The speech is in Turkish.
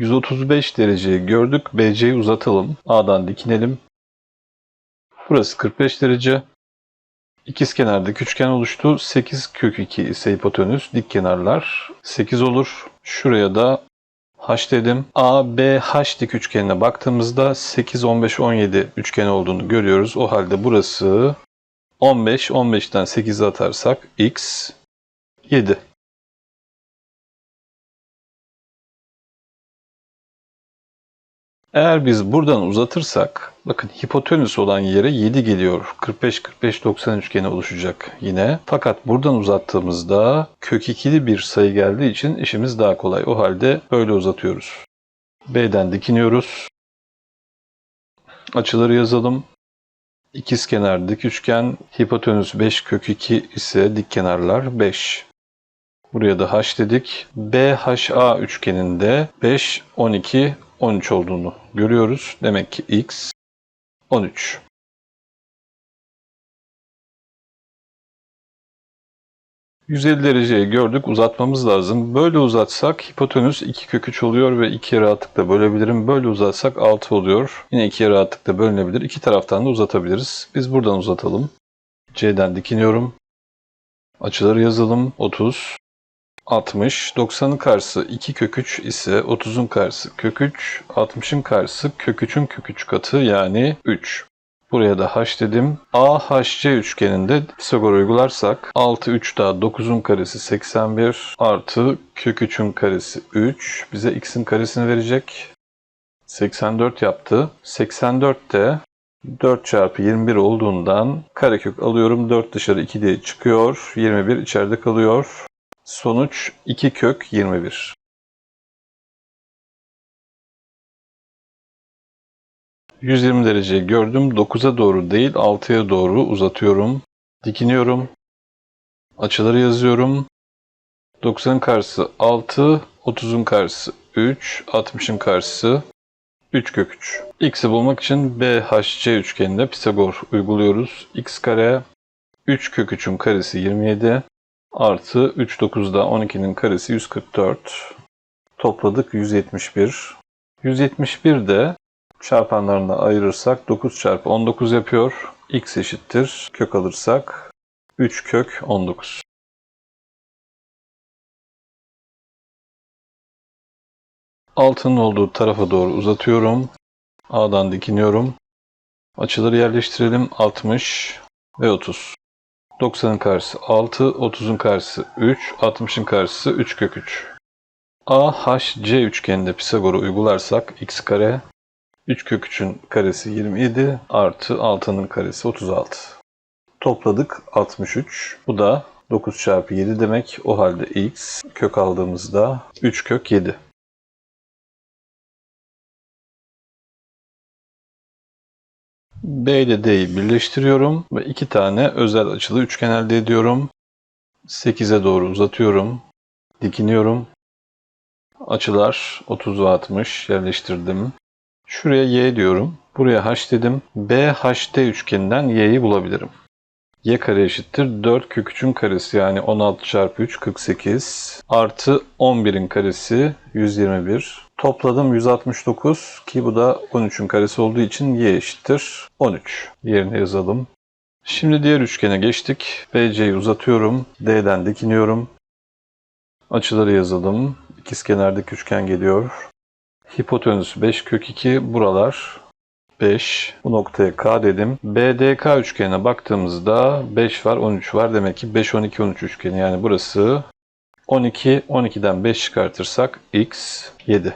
135 dereceyi gördük. BC'yi uzatalım. A'dan dikinelim. Burası 45 derece. İkizkenardaki üçgen oluştu. 8 kök 2 ise hipotenüs. Dik kenarlar 8 olur. Şuraya da H dedim. A, B, H dik üçgenine baktığımızda 8, 15, 17 üçgen olduğunu görüyoruz. O halde burası 15, 15'ten 8'i atarsak x 7. Eğer biz buradan uzatırsak, bakın hipotenüs olan yere 7 geliyor. 45-45-90 üçgeni oluşacak yine. Fakat buradan uzattığımızda kök ikili bir sayı geldiği için işimiz daha kolay. O halde böyle uzatıyoruz. B'den dikiniyoruz. Açıları yazalım. İkizkenar dik üçgen, hipotenüs 5 kök 2 ise dik kenarlar 5. Buraya da h dedik. BHA üçgeninde 5, 12, 13 olduğunu görüyoruz. Demek ki x 13. ...150 dereceyi gördük. Uzatmamız lazım. Böyle uzatsak hipotenüs 2 kök 3 oluyor ve 2'ye rahatlıkla bölebilirim. Böyle uzatsak 6 oluyor. Yine 2'ye rahatlıkla bölünebilir. İki taraftan da uzatabiliriz. Biz buradan uzatalım. C'den dikiniyorum. Açıları yazalım. 30. 60. 90'ın karşısı 2 kök 3 ise 30'un karşısı kök 3. 60'ın karşısı kök 3'ün kök 3 katı yani 3. Buraya da h dedim. AHC üçgeninde Pisagor uygularsak 6 3 daha 9'un karesi 81 artı kök 3'ün karesi 3 bize x'in karesini verecek. 84 yaptı. 84 de 4 çarpı 21 olduğundan karekök alıyorum. 4 dışarı 2 diye çıkıyor. 21 içeride kalıyor. Sonuç 2 kök 21. ...120 dereceyi gördüm. 9'a doğru değil 6'ya doğru uzatıyorum. Dikiniyorum. Açıları yazıyorum. 90'ın karşısı 6, 30'un karşısı 3, 60'ın karşısı 3 kök 3. X'i bulmak için BHC üçgeninde Pisagor uyguluyoruz. X kare 3 kök 3'ün karesi 27 artı 3 9'da 12'nin karesi 144. Topladık 171. 171 de çarpanlarına ayırırsak 9 çarpı 19 yapıyor. X eşittir. Kök alırsak 3 kök 19. Altının olduğu tarafa doğru uzatıyorum. A'dan dikiniyorum. Açıları yerleştirelim. 60 ve 30. 90'ın karşısı 6, 30'un karşısı 3, 60'ın karşısı 3 kök 3. AHC üçgeninde Pisagor'u uygularsak x kare 3 kök 3'ün karesi 27 artı 6'nın karesi 36. Topladık 63. Bu da 9 çarpı 7 demek. O halde x kök aldığımızda 3 kök 7. B ile D'yi birleştiriyorum ve iki tane özel açılı üçgen elde ediyorum. 8'e doğru uzatıyorum. Dikiniyorum. Açılar 30 ve 60 yerleştirdim. Şuraya Y diyorum. Buraya H dedim. BHD üçgeninden Y'yi bulabilirim. Y kare eşittir 4 kök 3'ün karesi yani 16 çarpı 3 48 artı 11'in karesi 121. Topladım 169 ki bu da 13'ün karesi olduğu için y eşittir 13. Yerine yazalım. Şimdi diğer üçgene geçtik. BC'yi uzatıyorum. D'den dikiniyorum. Açıları yazalım. İkizkenardaki üçgen geliyor. Hipotenüs 5 kök 2 buralar 5. Bu noktaya K dedim. BDK üçgenine baktığımızda 5 var 13 var. Demek ki 5 12 13 üçgeni yani burası 12 12'den 5 çıkartırsak x 7.